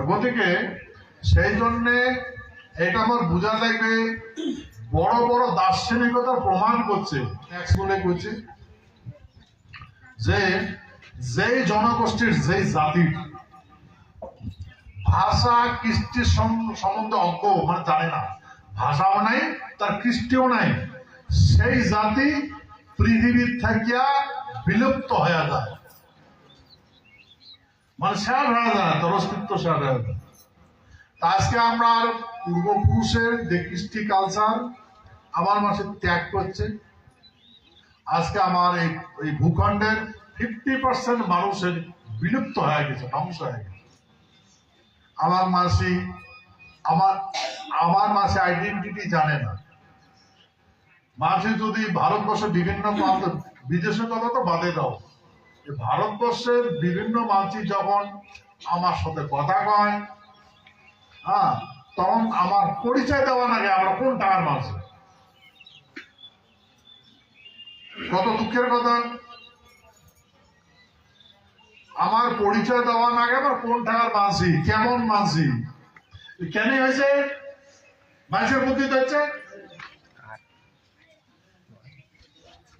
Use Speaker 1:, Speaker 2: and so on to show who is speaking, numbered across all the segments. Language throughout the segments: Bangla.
Speaker 1: গতিকে সেই জন্যে এটা আমার বোঝা লাগবে, বড় বড় দার্শনিকতার প্রমাণ করছে ট্যাক্স করছে, যে যেই জনগোষ্ঠীর যেই জাতির ভাষা কৃষ্টির সম- সম্বন্ধে অজ্ঞ মানে জানে না। ভাষাও নাই, তার কৃষ্টিও নাই। সেই জাতি পৃথিবীর থাকিয়া বিলুপ্ত হয়ে যায়। মানে শেয়ার হয়ে যায় তার অস্তিত্ব শেয়ার হয়ে তা আজকে আমরা পূর্বপুরুষের যে কৃষ্টি কালচার আমার মাসে ত্যাগ করছে। আজকে আমার এই এই ভূখণ্ডের ফিফটি পার্সেন্ট মানুষের বিলুপ্ত হয়ে গেছে, ধ্বংস হয়ে গেছে। আমার মাসি আমার আমার মাসে আইডেন্টিটি জানে না। মাসি যদি ভারতবর্ষের বিভিন্ন প্রান্ত বিদেশে কথা তো বাদে দাও। ভারতবর্ষের বিভিন্ন মানসি যখন আমার সাথে কথা কয় হ্যাঁ তখন আমার পরিচয় দেওয়া লাগে আমরা কোন টাকার মানুষ কত দুঃখের কথা? আমার পরিচয় দেওয়া না আমার কোন টাকার মানসি কেমন মানসি কেন হয়েছে? মানুষের বুদ্ধি হচ্ছে।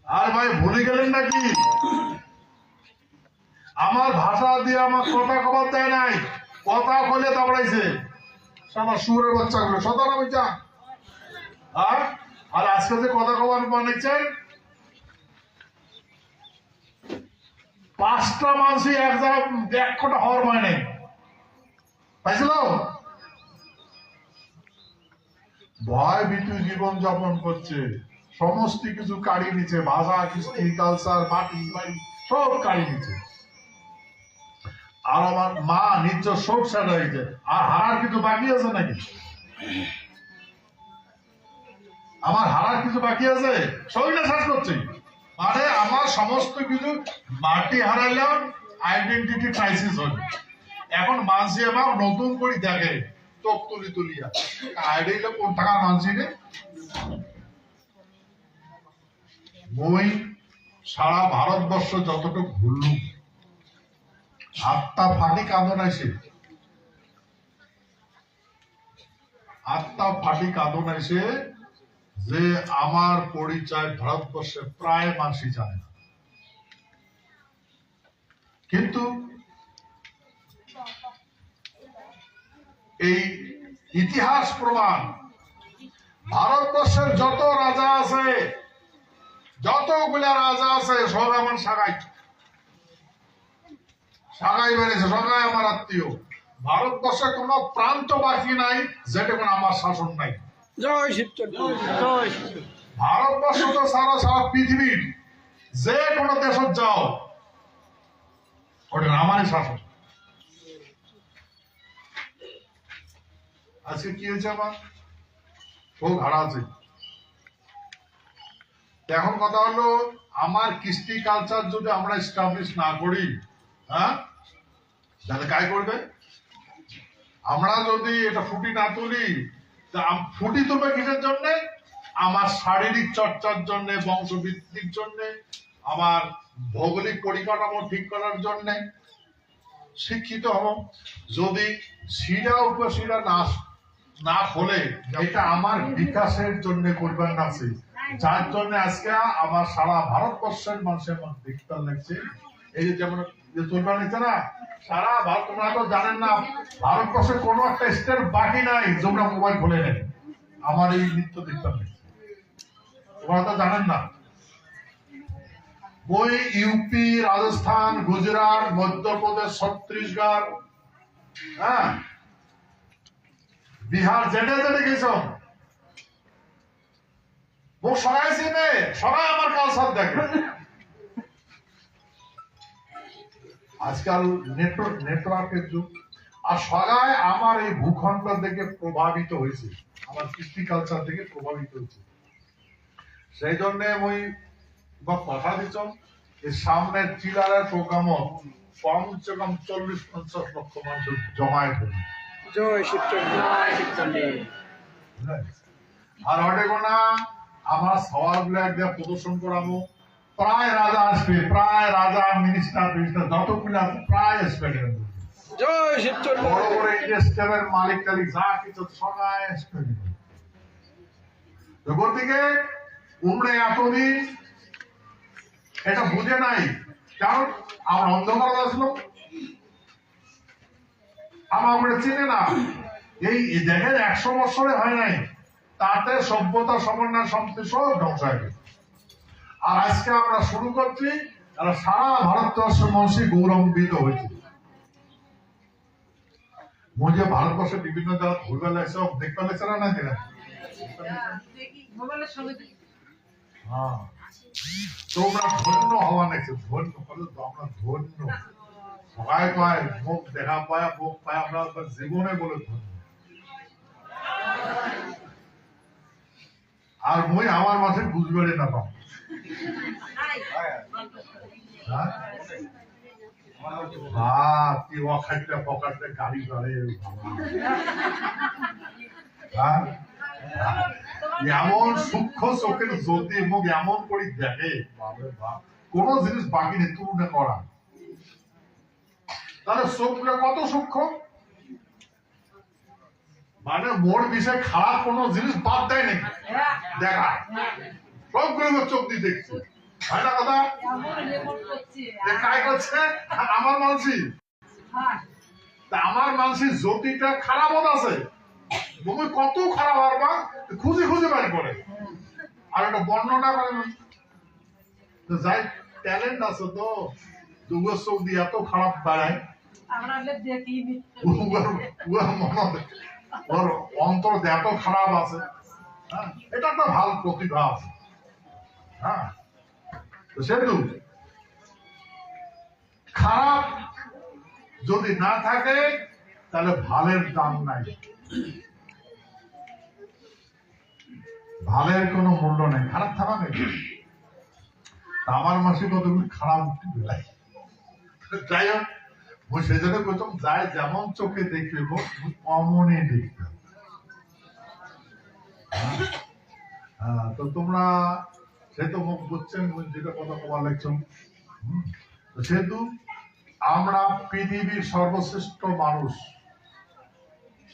Speaker 1: আর ভাই ভুলে গেলেন নাকি? আমার ভাষা দিয়ে আমার কথা খবর দেয় নাই। কথা বলে দাবড়াইছে আমার সুরের বাচ্চাগুলো সতানা বইচা আর? আর আজকে যে কথা খবর বানাচ্ছেন পাঁচটা মানুষই এক এক কোটা হওয়ার মানে পাইছিল? ভয় ভীতু জীবন যাপন করছে। সমস্ত কিছু কাড়ি নিচ্ছে। ভাষা, কৃষ্টি কালচার মাটি, বাড়ি, সব কাড়ি নিচ্ছে। আর আমার মা নিজ শোক সাট হয়েছে আর হারার কিছু বাকি আছে নাকি? আমার হারার কিছু বাকি আছে? শরীরটা শ্বাস করছে। মানে আমার সমস্ত কিছু মাটি হারাইলাম আইডেন্টিটি ক্রাইসিস হল। এখন মানসি আবার নতুন করে দেখে, চোখ তুলি তুলিয়া আইডিয়া কোন টাকা মানসি রে? মই সারা ভারতবর্ষ যতটুকু ঘুরলুম আত্মা ফাটি কাঁদন আসে আত্মা ফাটি কাঁদন আসে যে আমার পরিচয় ভারতবর্ষে প্রায় মানুষই জানে না। কিন্তু এই ইতিহাস প্রমাণ, ভারতবর্ষের যত রাজা আছে, যতগুলা রাজা আছে, সব আমার সাগাই সাগাই বেড়েছে সবাই আমার আত্মীয়। ভারতবর্ষে কোনো প্রান্ত বাকি নাই যেটা কোনো আমার শাসন নাই। ভারতবর্ষ তো সারা সারা পৃথিবীর যে কোনো দেশত যাও ওটা আমারই শাসন। আজকে কি হয়েছে আমার? ও ঘাড়া আছে এখন কথা হলো আমার কৃষ্টি কালচার যদি আমরা এস্টাবলিশ না করি হ্যাঁ? তাহলে কাজ করবে? আমরা যদি এটা ফুটি না তুলি ফুটি তুলবে কিসের জন্য? আমার শারীরিক চর্চার জন্য, বংশবৃদ্ধির জন্য, আমার ভৌগোলিক পরিকাঠামো ঠিক করার জন্য। শিক্ষিত হব। যদি শিরা উপশিরা না না হলে এটা আমার বিকাশের জন্য করবার আছে যার জন্য আজকে আমার সারা ভারতবর্ষের মানুষের মধ্যে দেখতে লাগছে। এই যেমন যে তোমরা নিচ্ছে না সারা ভারত তোমরা তো জানেন না ভারতবর্ষের কোনো একটা স্টেট বাকি নাই তোমরা মোবাইল খুলে নেন আমার এই নৃত্য দেখতে লাগছে তোমরা তো জানেন না। ওই ইউপি রাজস্থান, গুজরাট, মধ্যপ্রদেশ, ছত্তিশগড় হ্যাঁ? বিহার যেটা যেটা গেছ। ও সবাই চিনে, সবাই আমার কালচার দেখে আজকাল নেটওয়ার্ক নেটওয়ার্কের যুগ। আর সবাই আমার এই ভূখণ্ড থেকে প্রভাবিত হয়েছে। আমার কৃষ্টি কালচার থেকে প্রভাবিত হয়েছে। সেই জন্য ওই বা কথা দিচ্ছ এই সামনের চিলারের প্রোগ্রামও কমসে কম চল্লিশ পঞ্চাশ লক্ষ মানুষ জমায়েত হবে
Speaker 2: জয়
Speaker 1: আর ওটা কোনা আমার সওয়ালগুলো একদম প্রদর্শন করাবো। প্রায় রাজা আসবে প্রায় রাজা মিনিস্টার মিনিস্টার যতগুলো আছে প্রায় আসবে এখানে।
Speaker 2: জয় শিবচন্ডী
Speaker 1: বড় বড় ইন্ডাস্ট্রিয়ালের মালিক টালিক যা কিছু সবাই করে দিল। তো এতদিন এটা বুঝে নাই কারণ আমার অন্ধকার আসলো। আমার ওটা চিনে না। এই দেখেন একশো বছরে হয় নাই তাতে সভ্যতা সমন্বয় সব ধ্বংস হয়ে গেছে। আর আজকে আমরা শুরু করছি তারা সারা ভারতবর্ষের মানুষই গৌরবান্বিত হয়েছে। মুঝে ভারতবর্ষে বিভিন্ন জায়গা ঘুরবে লাগছে দেখতে লাগছে না হ্যাঁ তোমরা ধন্য হওয়া নাকি? ধন্য বলে তো আমরা ধন্য। সবাই পায় মুখ দেখা পায় মুখ পায় আমরা জীবনে বলে ধন্য। আর মুই আমার মাসে বুঝবে না পাম এমন সূক্ষ্ম চোখের জ্যোতি মুখ এমন করে দেখে কোন জিনিস বাকি নেই তুলনা করা তাহলে চোখটা কত সূক্ষ্ম? মানে মোর বিষয়ে খারাপ কোন জিনিস বাদ দেয় নাকি? দেখা। জ্যোতিটা খারাপ আছে। তুমি কত খারাপ হারবা খুঁজে খুঁজে বাড়ি করে। আর একটা বর্ণনা করে যাই ট্যালেন্ট আছে তো। দুগো চোখ দিয়ে এত খারাপ বাড়ায়। অন্তর এত খারাপ আছে। হ্যাঁ এটা একটা ভালো প্রতিভা আছে। হ্যাঁ। তো সেহেতু খারাপ যদি না থাকে তাহলে ভালের দাম নাই। ভালের কোনো মূল্য নেই। খারাপ থাকা নেই। আমার মাসে কতগুলি খারাপ যাই হোক ওই সেই জন্য প্রথম যাই যেমন চোখে দেখবে অমনে দেখবে হ্যাঁ, তো তোমরা সে তো মুখ বুঝছেন যেটা কথা কবার লাগছ সেহেতু আমরা পৃথিবীর সর্বশ্রেষ্ঠ মানুষ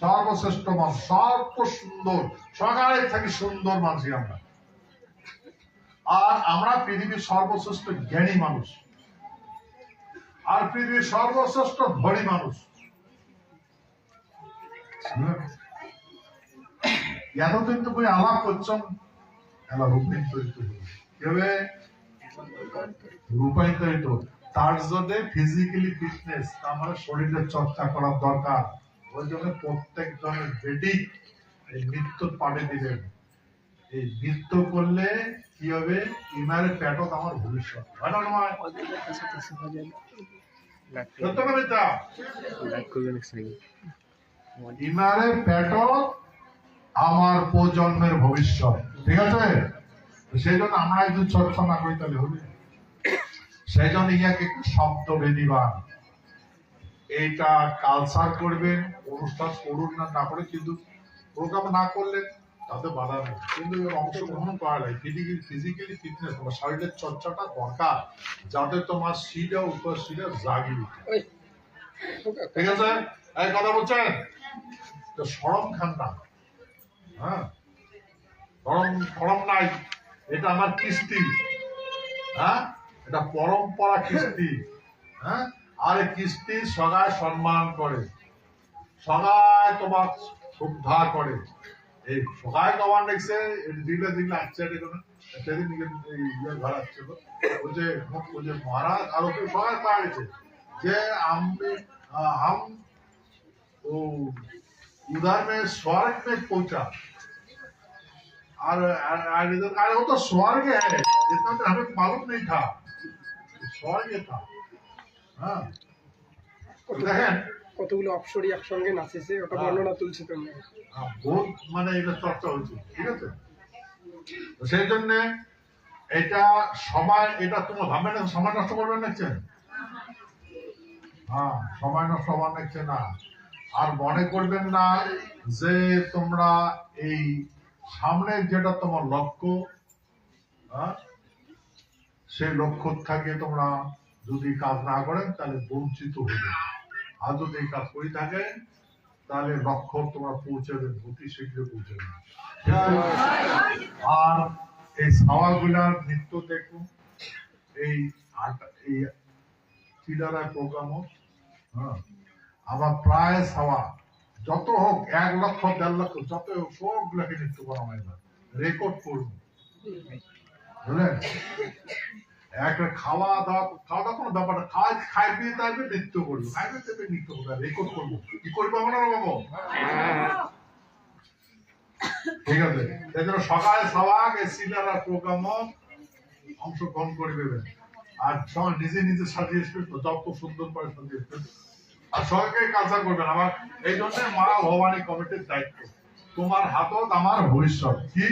Speaker 1: সর্বশ্রেষ্ঠ মানুষ সর্ব সুন্দর থেকে সুন্দর আমরা। আর আমরা পৃথিবীর সর্বশ্রেষ্ঠ জ্ঞানী মানুষ। আর পৃথিবীর সর্বশ্রেষ্ঠ ধনী মানুষ। এতদিন তো আলাপ করছেন এলা রূপান্তরিত হলো। কীভাবে রূপান্তরিত তার জন্য ফিজিক্যালি ফিটনেস মানে শরীরের চর্চা করার দরকার। ওই জন্য প্রত্যেক জনের বেটি এই নৃত্য পাঠে দিলেন এই নৃত্য করলে কি হবে? ইমারের পেটত আমার ভবিষ্যৎ। হয় ইমারের পেটত আমার প্রজন্মের ভবিষ্যৎ। ঠিক আছে? সেই জন্য আমরা একটু চর্চা না করি তাহলে হবে? সেই জন্য ইয়াকে শব্দ বেদিবান এইটা কালচার করবেন অনুষ্ঠান করুন না না করে কিন্তু প্রোগ্রাম না করলে তাতে বাধা নেই। কিন্তু অংশগ্রহণ করা যায়। ফিজিক্যালি ফিজিক্যালি ফিটনেস তোমার শরীরের চর্চাটা দরকার যাতে তোমার শিরা উপর শিরা জাগি উঠে। ঠিক আছে? এই কথা বলছেন? তো সরম খান না। হ্যাঁ? সরম সরম নাই এটা আমার কৃষ্টি হ্যাঁ এটা পরম্পরা কৃষ্টি হ্যাঁ আর এই কৃষ্টি সবাই সম্মান করে সবাই তোমার শ্রদ্ধা করে এই সবাই তোমার দেখছে দিলে দিলে আসছে দেখুন সেদিন এই ইয়ে ঘর আসছে তো ওই যে ওই যে মহারাজ আর ওকে সবাই পাওয়া গেছে যে আমি आ, हम वो उधर में स्वर्ग में पहुंचा और और और इधर अरे वो तो स्वर्ग है इतना तो हमें मालूम नहीं था स्वर्ग था हाँ দেখেন
Speaker 2: কতগুলো অপসরি একসঙ্গে নাচেছে ওটা
Speaker 1: হ্যাঁ।
Speaker 2: বর্ণনা তুলছে তোমরা
Speaker 1: আহ, বহুত মানে এটা চর্চা হয়েছে ঠিক আছে তো সেই জন্য এটা সময় এটা তোমার ভাববে না সময় নষ্ট করবে না দেখছেন হ্যাঁ সময় নষ্ট হওয়ার দেখছে না আর মনে করবেন না যে তোমরা এই সামনে যেটা তোমার লক্ষ্য হ্যাঁ? সেই লক্ষ্য থাকে তোমরা যদি কাজ না করেন তাহলে বঞ্চিত হবে আর যদি কাজ করে থাকে, তাহলে লক্ষ্য তোমরা পৌঁছাবে অতি শীঘ্র পৌঁছাবে আর এই সাওয়াগুলার নৃত্য দেখুন এই এই চিলারা প্রোগ্রামও হ্যাঁ? আবার প্রায় সাওয়া। যত হোক এক লক্ষ, দেড় লক্ষ, যত হোক, সবগুলোকে নৃত্য করা হয় না। রেকর্ড করব বুঝলেন? একটা খাওয়া দাওয়া খাওয়া দাওয়া কোনো ব্যাপার খাওয়া খাইবে তাইবে নৃত্য করব। খাইবে তাইবে নৃত্য করব। রেকর্ড করব। কি করব আমরা, বাবু? ঠিক আছে? এই জন্য সকালে সবাক, এই সিলারা প্রোগ্রামও অংশগ্রহণ করবে আর সবাই নিজে নিজে সাজিয়ে আসবে তো যত সুন্দর করে সাজিয়ে আর সবাইকে কালচার করবেন আমার এই জন্য মা ভবানী কমিটির দায়িত্ব। তোমার হাতত আমার ভবিষ্যৎ। কি?